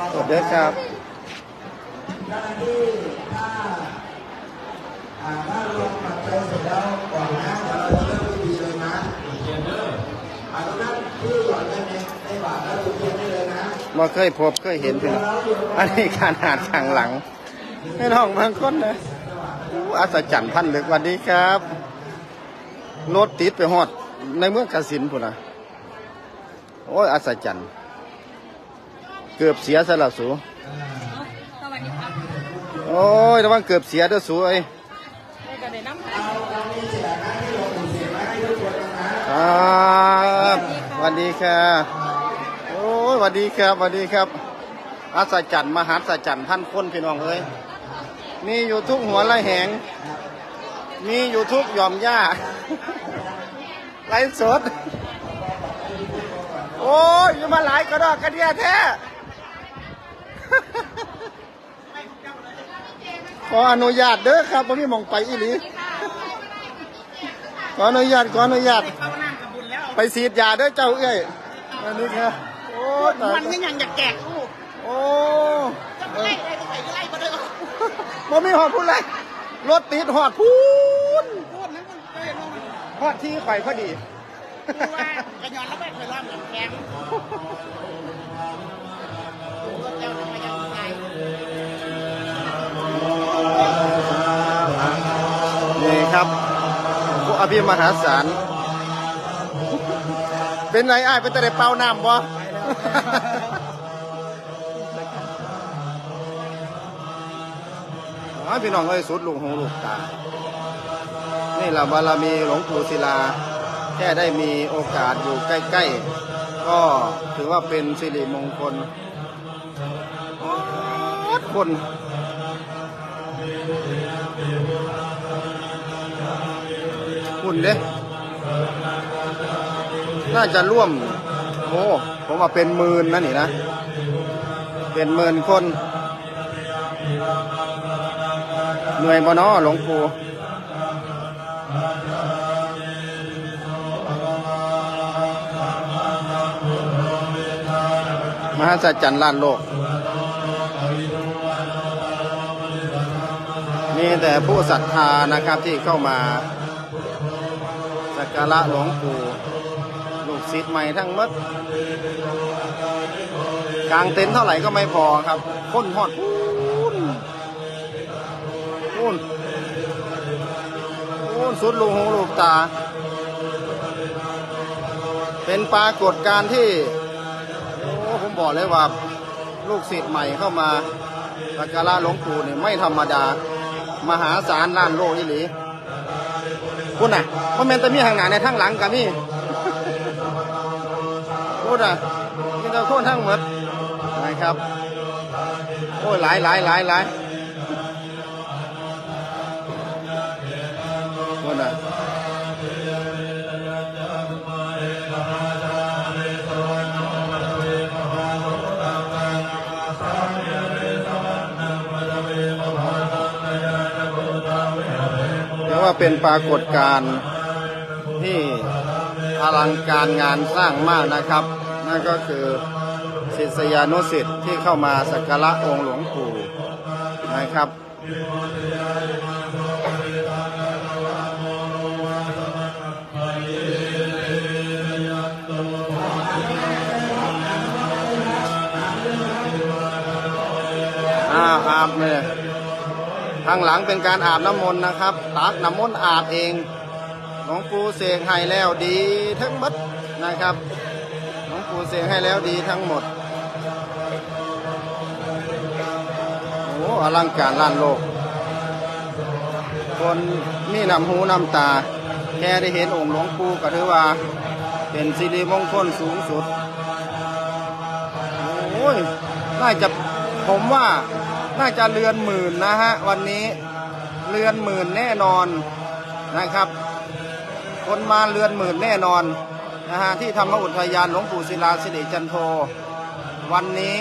สวัสดีครับเจ้าหน้าที่ถ้าอ่าถ้ารวมปัจจัยเสร็จแล้วก่อนนะเดี๋ยวเราจะเริ่มพิธีเลยนะอ่าตรงนั้นที่หย่อนเงินในในบาทแล้วดูเทียนได้เลยนะมาเคยพบเคยเห็นพี่น้องอันนี้การหาดข้างหลังไม่น้องบางคนนะอู้อัศจรรย์พันลึกสวัสดีครับรถติดไปฮอดในเมืองกสินพุ่นนะโอ้ยอัศจรรย์ เกือบเสียสละสูสวัสดีครับโอ้ยระวังเกือบเสียเด้อสูเอ้ยไม่กระเด็นน้ำครับสวัสดีครับโอ้ยสวัสดีครับสวัสดีครับอัศจรรย์มหัศจรรย์พันคนพี่น้องเอ้ยมีอยู่ทุกหัวไรแหง มีอยู่ทุกหย่อมหญ้าไลฟ์สด โอ้ยอยู่มาหลายกระดอกกระเดียแท้ ขออนุญาตเด้อครับผมมีหมองไปอีหลีขออนุญาตขออนุญาต เข้านั่งกับบุญแล้วไปฉีดยาเด้อเจ้าเอ้ยอันนี้ครับโอ้ตายมันก็ยังอยากแจกลูกโอ้จะไล่ได้ก็ไปไล่มาเลยบ่มีหอดพูดเลยรถติดหอดพูนพูดนั้นมันก็เลยมันหอดที่ข่อยพอดี คือว่ากระยอนแล้วไม่เคยรอดเหมือนแข็ง ครับผู้อภิมหาศาล เป็นไรอ้ายเป็นแต่ได้เป่าน้ำบ่อ๋อพี่น้องเอ้ยสุดลูกหูลูกตา นี่แหละบารมีหลวงปู่ศิลา แค่ได้มีโอกาสอยู่ใกล้ ๆ ก็ถือว่าเป็นสิริมงคลคน คุณเด้น่าจะร่วม โอ้ผมว่าเป็นหมื่นนะนี่นะ เป็นหมื่นคน เหนื่อยบ่นาะหลวงปู่มหัศจรรย์ล้านโลก มีแต่ผู้ศรัทธานะครับที่เข้ามา สักการะหลวงปู่ลูกศิษย์ใหม่ทั้งหมดกลางเต็นท์เท่าไหร่ก็ไม่พอครับค้นหอดพูนพูนพูนสุดลูกหูลูกตา เป็นปรากฏการณ์ที่โอ้ผมบอกเลยว่าลูกศิษย์ใหม่เข้ามาสักการะหลวงปู่เนี่ยไม่ธรรมดา มหาศาลล้านโลกอีหลี คุณน่ะเพราแมนแต่มีทางหน้าในทางหลังกับมีพูดอะมีแต่คนทั้งหมดนะครับ โอ้ยหลายหลายหลายหลาย ว่าเป็นปรากฏการณ์ที่อลังการงานสร้างมากนะครับ นั่นก็คือศิษยานุศิษย์ที่เข้ามาสักการะองค์หลวงปู่นะครับอาวอาบเลย ทางหลังเป็นการอาบน้ำมนต์นะครับ ตักน้ำมนต์อาบเองหลวงปู่เสกให้แล้วดีทั้งหมดนะครับหลวงปู่เสกให้แล้วดีทั้งหมดโอ้อลังการล้านโลก คนมีนำหูนำตา แค่ได้เห็นองค์หลวงปู่ก็ถือว่า เป็นสิริมงคลสูงสุดโอ้ยน่าจะผมว่า น่าจะเรือนหมื่นนะฮะวันนี้เรือนหมื่นแน่นอนนะครับ คนมาเรือนหมื่นแน่นอนนะฮะที่ธรรมอุทยานหลวงปู่ศิลาสิริจันโท วันนี้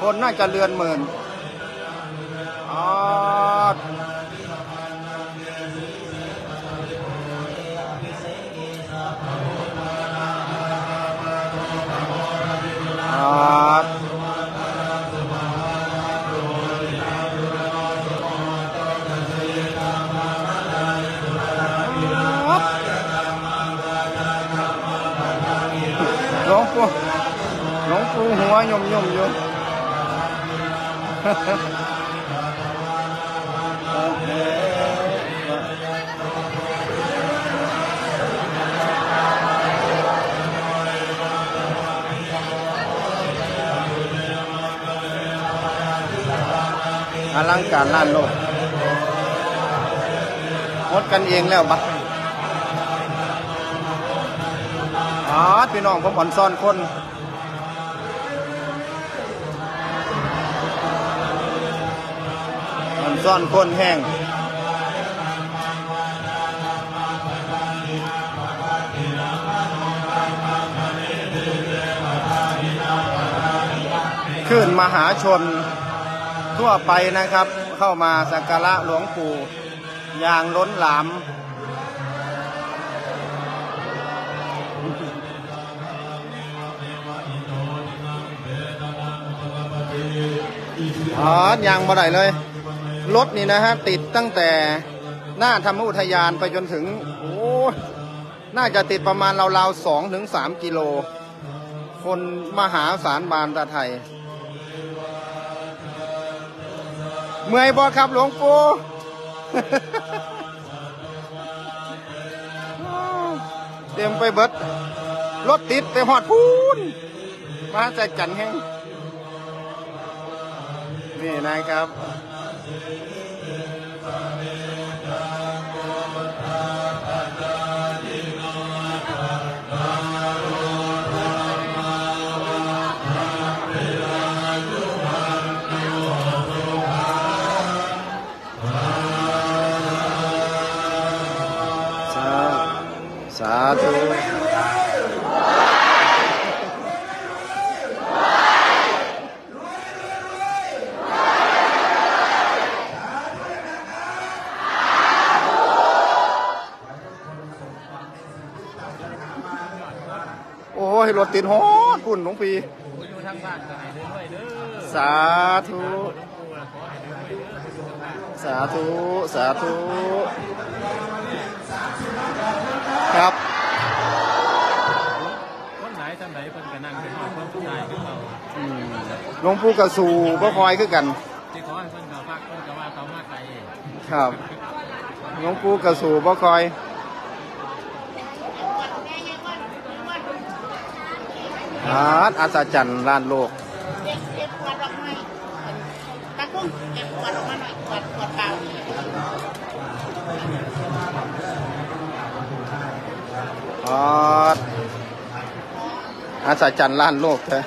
คนน่าจะเรือนหมื่นอ๋อ อลังการล้านโลกหมดกันเองแล้วบัดอ๋อพี่น้องผมอ่อนซ่อนคน ซ่อนคนแห้งขึ้นมหาชนทั่วไปนะครับ เข้ามาสักการะหลวงปู่อย่างล้นหลามอ๋อยังบ่ได้เลย รถนี่นะฮะติดตั้งแต่หน้าธรรมอุทยานไปจนถึงโอ้น่าจะติดประมาณราวๆสองถึงสามกิโล คนมหาศาลบานตาไทย เมื่อยบ่ครับหลวงปู่เตรียมไปเบิด รถติดแต่หอดพูนมาใจจันแห้งนี่นะครับ สาสาธุโอ้ ยรถติดฮอดคุณหลวงปีสาธุ สาธุ สาธุ ครับคนไหนทำไหนเพิ่นก็นั่งขึ้นมาเพิ่นผู้ชายขึ้นมาอืมหลวงปู่กระสูบ่คอยคือกัน ที่ขอให้เพิ่นเขาพักเพิ่นก็ว่าเขามาไกลครับหลวงปู่กระสูบ่คอย อาอัศจรรย์ล้านโลกเก็บเก็บขวดออกมาตะกุ้งเก็บขวดออกมาหน่อยขวดขวดเปล่าอาอัศจรรย์ล้านโลกแท้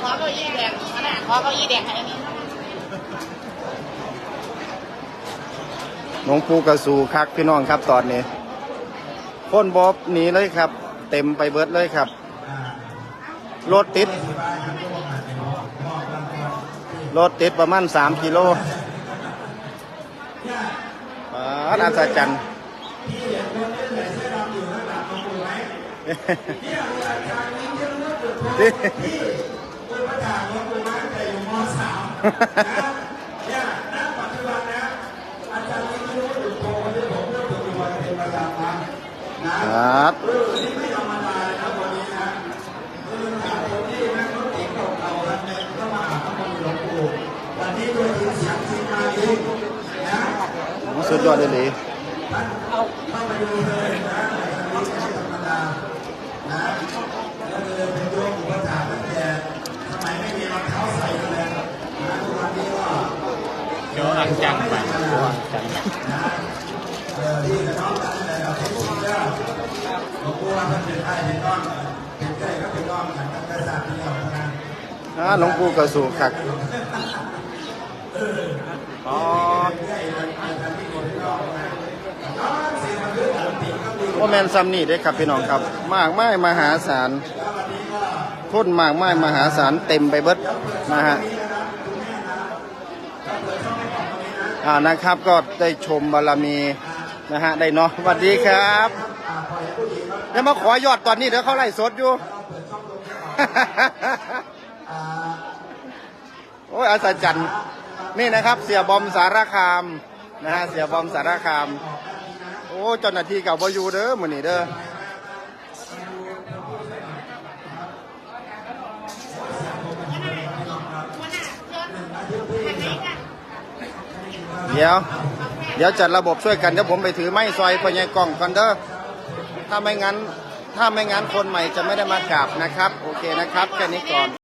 ขอเก้าอี้แดงขนาดขอเก้าอี้แดงให้อันนี้ หลวงปู่กระสูคักพี่น้องครับตอนนี้คนบอบหนีเลยครับ เต็มไปเบิดเลยครับ รถติด รถติดประมาณสามกิโลอาอัศจรรย์ ครับสุดยอดเลยเลย เดี๋ยวอังจังไป อ่าหลวงปู่กระสูคักอ๋อโอแมนซัมนี่เด้ครับพี่น้องครับ มากไม้มหาศาลคนมากไม้มหาศาลเต็มไปเบิดนะฮะอ่านะครับก็ได้ชมบารมีนะฮะได้เนาะสวัสดีครับแล้วมาขอยอดตอนนี้เดี๋ยวเขาไล่สดอยู่ โอ้ยอาศจรรย์นี่นะครับ เสียบอมสารคามนะฮะเสียบอมสารคาม โอ้เจ้าหน้าที่เก่าบอยู่เด้อมือนี้เด้อเดี๋ยว เดี๋ยวจัดระบบช่วยกันเดี๋ยวผมไปถือไม้ซอยพญายกล่องก่อนเด้อถ้าไม่งั้น ถ้าไม่งั้นคนใหม่จะไม่ได้มากราบนะครับ โอเคนะครับ แค่นี้ก่อน